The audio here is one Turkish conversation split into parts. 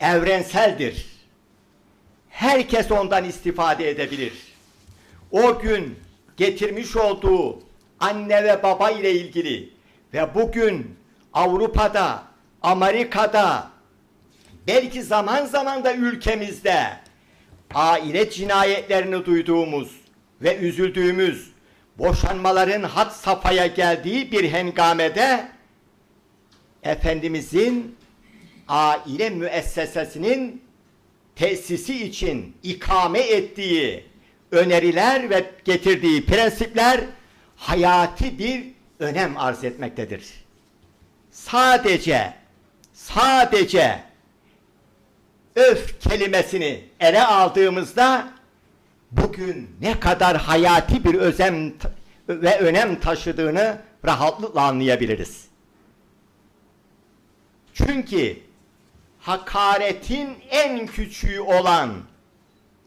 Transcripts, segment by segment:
evrenseldir. Herkes ondan istifade edebilir. O gün getirmiş olduğu anne ve baba ile ilgili ve bugün Avrupa'da, Amerika'da, belki zaman zaman da ülkemizde aile cinayetlerini duyduğumuz ve üzüldüğümüz boşanmaların had safhaya geldiği bir hengamede Efendimizin aile müessesesinin tesisi için ikame ettiği öneriler ve getirdiği prensipler hayati bir önem arz etmektedir. Sadece sadece öf kelimesini ele aldığımızda bugün ne kadar hayati bir özem ve önem taşıdığını rahatlıkla anlayabiliriz. Çünkü hakaretin en küçüğü olan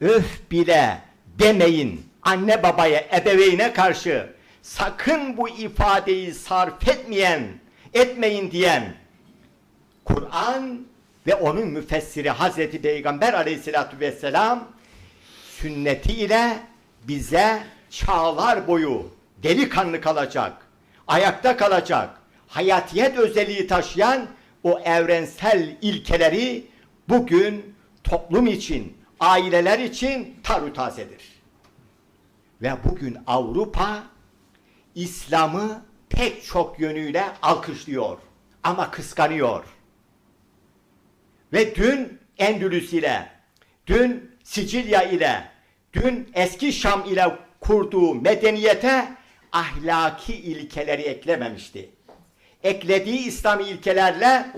öf bile demeyin anne babaya, ebeveyne karşı. Sakın bu ifadeyi sarf etmeyen, etmeyin diyen Kur'an ve onun müfessiri Hazreti Peygamber aleyhissalatü vesselam sünneti ile bize çağlar boyu delikanlı kalacak, ayakta kalacak, hayatiyet özelliği taşıyan o evrensel ilkeleri bugün toplum için, aileler için tarutazedir. Ve bugün Avrupa İslam'ı pek çok yönüyle alkışlıyor ama kıskanıyor. Ve dün Endülüs ile, dün Sicilya ile, dün eski Şam ile kurduğu medeniyete ahlaki ilkeleri eklememişti. Eklediği İslami ilkelerle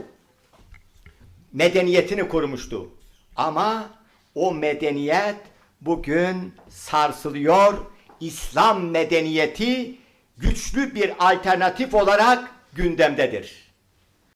medeniyetini kurmuştu. Ama o medeniyet bugün sarsılıyor. İslam medeniyeti güçlü bir alternatif olarak gündemdedir.